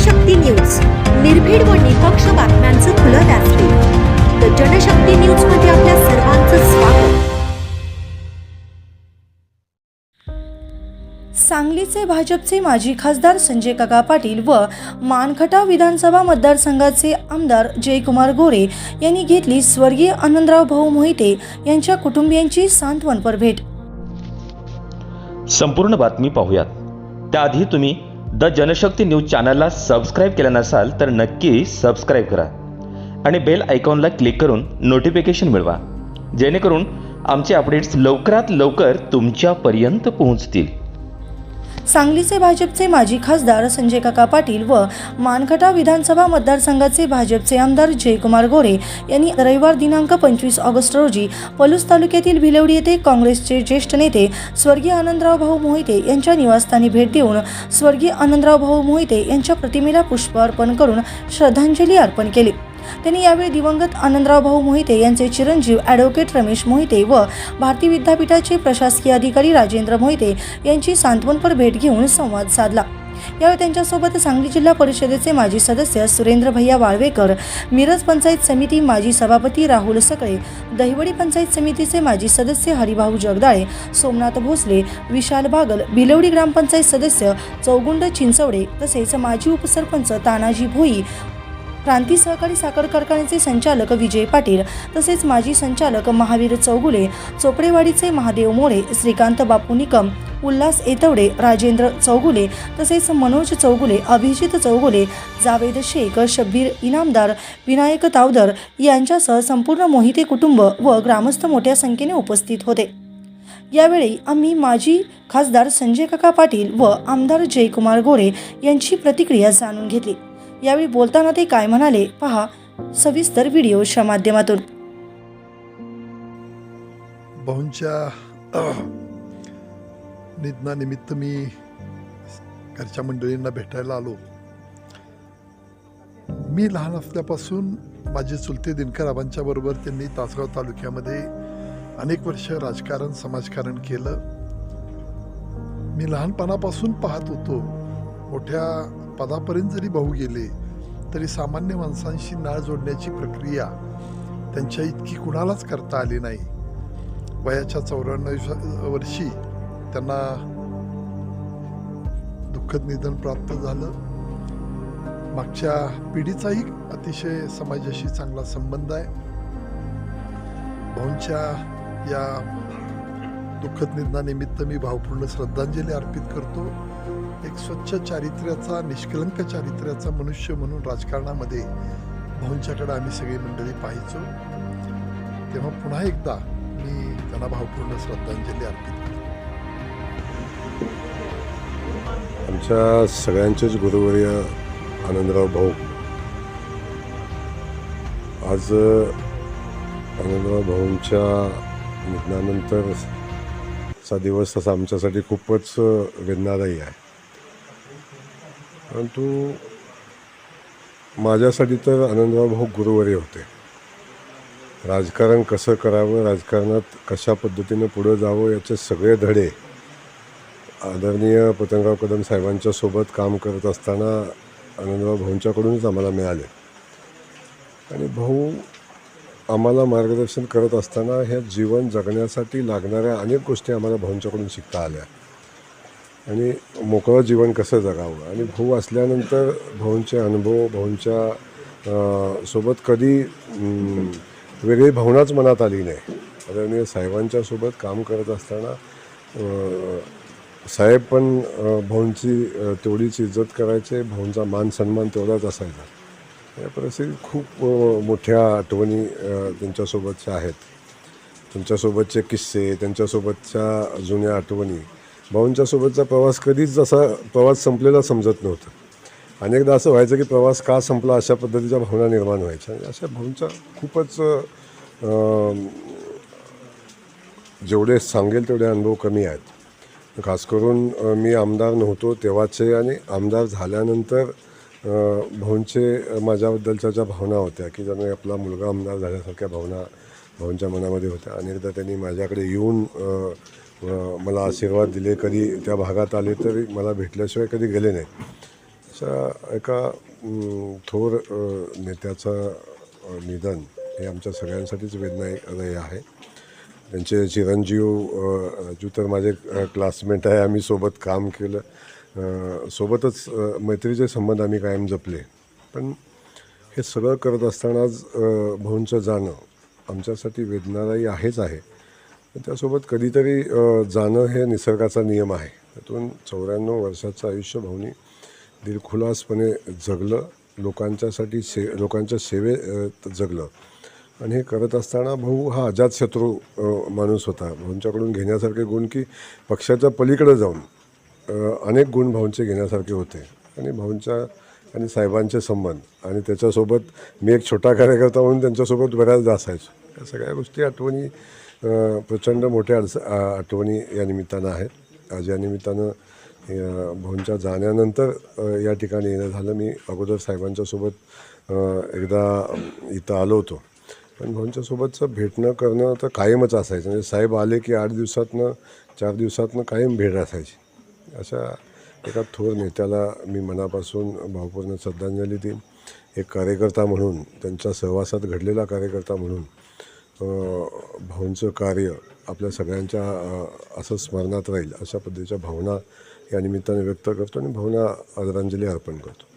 Janshakti news. निर्भीड व निपक्ष बातम्यांचं खुलं व्यासपीठ द जनशक्ती न्यूजमध्ये आपल्या सर्वांचं स्वागत. सांगलीचे भाजपचे माजी खासदार संजय काका पाटील व मानखटाव विधानसभा मतदारसंघाचे आमदार जयकुमार गोरे यांनी घेतली स्वर्गीय आनंदराव भाऊ मोहिते यांच्या कुटुंबियांची सांत्वनपर भेट. संपूर्ण बातमी पाहूयात. त्याआधी तुम्ही द जनशक्ती न्यूज चॅनलला सबस्क्राईब केलं नसाल तर नक्की सबस्क्राईब करा. आणि बेल आयकॉनला क्लिक करून नोटिफिकेशन मिळवा. जेणेकरून आमचे अपडेट्स लवकरात लवकर तुमच्यापर्यंत पोहोचतील. सांगलीचे भाजपचे माजी खासदार संजय काका पाटील व मानखटा विधानसभा मतदारसंघाचे भाजपचे आमदार जयकुमार गोरे यांनी रविवार दिनांक पंचवीस ऑगस्ट रोजी पलूस तालुक्यातील भिलवडी येथे काँग्रेसचे ज्येष्ठ नेते स्वर्गीय आनंदराव भाऊ मोहिते यांच्या निवासस्थानी भेट देऊन स्वर्गीय आनंदराव भाऊ मोहिते यांच्या प्रतिमेला पुष्प अर्पण करून श्रद्धांजली अर्पण केली. त्यांनी यावेळी दिवंगत आनंदराव भाऊ मोहिते यांचे चिरंजीव ॲडव्होकेट रमेश मोहिते व भारती विद्यापीठाचे प्रशासकीय अधिकारी राजेंद्र मोहिते यांची सांत्वनपर भेट घेऊन संवाद साधला. यावेळी त्यांच्यासोबत सांगली जिल्हा परिषदेचे माजी सदस्य सुरेंद्र भैया वाळवेकर मिरज पंचायत समिती माजी सभापती राहुल सकळे दहिवडी पंचायत समितीचे माजी सदस्य हरिभाऊ जगदाळे सोमनाथ भोसले विशाल बागल बिलवडी ग्रामपंचायत सदस्य चौगुंड चिंचवडे तसेच माजी उपसरपंच तानाजी भोई क्रांती सहकारी साखर कारखान्याचे संचालक विजय पाटील तसेच माजी संचालक महावीर चौगुले चोपडेवाडीचे महादेव मोळे श्रीकांत बापू निकम उल्हास येतवडे राजेंद्र चौगुले तसेच मनोज चौगुले अभिजित चौगुले जावेद शेख शब्बीर इनामदार विनायक तावदर यांच्यासह संपूर्ण मोहिते कुटुंब व ग्रामस्थ मोठ्या संख्येने उपस्थित होते. यावेळी आम्ही माजी खासदार संजय काका पाटील व आमदार जयकुमार गोरे यांची प्रतिक्रिया जाणून घेतली. यावेळी बोलताना ते काय म्हणाले पहा सविस्तर व्हिडिओच्या माध्यमातून भाऊंच्या निधनानिमित्त मी घरच्या मंडळींना भेटायला आलो. मी लहान असल्यापासून माझे चुलते दिनकर आबांच्या बरोबर त्यांनी तासगाव तालुक्यामध्ये अनेक वर्ष राजकारण समाजकारण केलं. मी लहानपणापासून पाहत होतो. मोठ्या पदापर्यंत जरी भाऊ गेले तरी सामान्य माणसांशी नाळ जोडण्याची प्रक्रिया त्यांच्या इतकी कुणालाच करता आली नाही. वयाच्या चौऱ्याण्णव वर्षी त्यांना दुःखद निधन प्राप्त झालं. मागच्या पिढीचाही अतिशय समाजाशी चांगला संबंध आहे. भाऊंच्या या दुःखद निधनानिमित्त मी भावपूर्ण श्रद्धांजली अर्पित करतो. एक स्वच्छ चारित्र्याचा निष्कलंक चारित्र्याचा मनुष्य म्हणून राजकारणामध्ये भाऊंच्याकडे आम्ही सगळी मंडळी पाहायचो. तेव्हा पुन्हा एकदा मी त्यांना भावपूर्ण श्रद्धांजली अर्पित आमच्या सगळ्यांचेच गुरुवर्य आनंदराव भाऊ. आज आनंदराव भाऊंच्या निधनानंतर चा दिवस तसा आमच्यासाठी खूपच वेदनादायी आहे. परंतु माझ्यासाठी तर आनंदराव भाऊ हो गुरुवारी होते. राजकारण कसं करावं राजकारणात कशा पद्धतीनं पुढं जावं याचे सगळे धडे आदरणीय पतंगराव कदम साहेबांच्या सोबत काम करत असताना आनंदराव भाऊंच्याकडूनच आम्हाला मिळाले. आणि भाऊ आम्हाला मार्गदर्शन करत असताना ह्या जीवन जगण्यासाठी लागणाऱ्या अनेक गोष्टी आम्हाला भाऊंच्याकडून शिकता आल्या. आणि मोकळं जीवन कसं जगावं? आणि भाऊ असल्यानंतर भाऊंचे अनुभव भाऊंच्या सोबत कधी वेगळी भावनाच मनात आली नाही. आदरणीय साहेबांच्या सोबत काम करत असताना साहेब पण भाऊंची तेवढीच इज्जत करायचे भाऊंचा मान सन्मान तेवढाच असायचा. या परिस्थितीत खूप मोठ्या आठवणी त्यांच्यासोबतच्या आहेत. त्यांच्यासोबतचे किस्से त्यांच्यासोबतच्या जुन्या आठवणी. भाऊंच्यासोबतचा प्रवास कधीच जसा प्रवास संपलेला समजत नव्हतं. अनेकदा असं व्हायचं की प्रवास का संपला अशा पद्धतीच्या भावना निर्माण व्हायच्या. आणि अशा भाऊंचा खूपच जेवढे सांगेल तेवढे अनुभव कमी आहेत. खास करून मी आमदार नव्हतो तेव्हाचे आणि आमदार झाल्यानंतर भाऊंचे माझ्याबद्दलच्या ज्या भावना होत्या की जणू आपला मुलगा आमदार झाल्यासारख्या भावना भाऊंच्या मनामध्ये होत्या. अनेकदा त्यांनी माझ्याकडे येऊन मला आशीर्वाद दिले कधी त्या भागात आले तरी मला भेटल्याशिवाय कधी गेले नाही अशा एका थोर नेत्याचं निधन हे आमच्या सगळ्यांसाठीच वेदनादायी आहे. त्यांचे चिरंजीव राजू तर माझे क्लासमेट आहे. आम्ही सोबत काम केलं. सोबतच मैत्रीचे संबंध आम्ही कायम जपले. पण हे सगळं करत असतानाच भाऊंचं जाणं आमच्यासाठी वेदनादायी आहेच आहे. त्यासोबत कधीतरी जाणं हे निसर्गाचा नियम आहे. त्यातून चौऱ्याण्णव वर्षाचं आयुष्य भाऊनी दिलखुलासपणे जगलं. लोकांच्यासाठी से लोकांच्या सेवेत जगलं. आणि हे करत असताना भाऊ हा अजातशत्रू माणूस होता. भाऊंच्याकडून घेण्यासारखे गुण की पक्षाच्या पलीकडे जाऊन अनेक गुण भाऊंचे घेण्यासारखे होते. आणि भाऊंच्या आणि साहेबांचे संबंध आणि त्याच्यासोबत मी एक छोटा कार्यकर्ता म्हणून त्यांच्यासोबत बऱ्याचदा असायचो. या सगळ्या गोष्टी आठवणी प्रचंड मोठ्या अडच आठवणी या निमित्तानं आहेत. आज या निमित्तानं भाऊंच्या जाण्यानंतर या ठिकाणी येणं झालं. मी अगोदर साहेबांच्यासोबत एकदा इथं आलो होतो. पण भाऊंच्यासोबतचं भेटणं करणं तर कायमच असायचं. म्हणजे साहेब आले की आठ दिवसातनं चार दिवसातनं कायम भेट असायची. अशा एका थोर नेत्याला मी मनापासून भावपूर्ण श्रद्धांजली देईन. एक कार्यकर्ता म्हणून त्यांच्या सहवासात घडलेला कार्यकर्ता म्हणून भाऊंचं कार्य आपल्या सगळ्यांच्या असं स्मरणात राहील अशा पद्धतीच्या भावना या निमित्ताने व्यक्त करतो आणि भावना आदरांजली अर्पण करतो.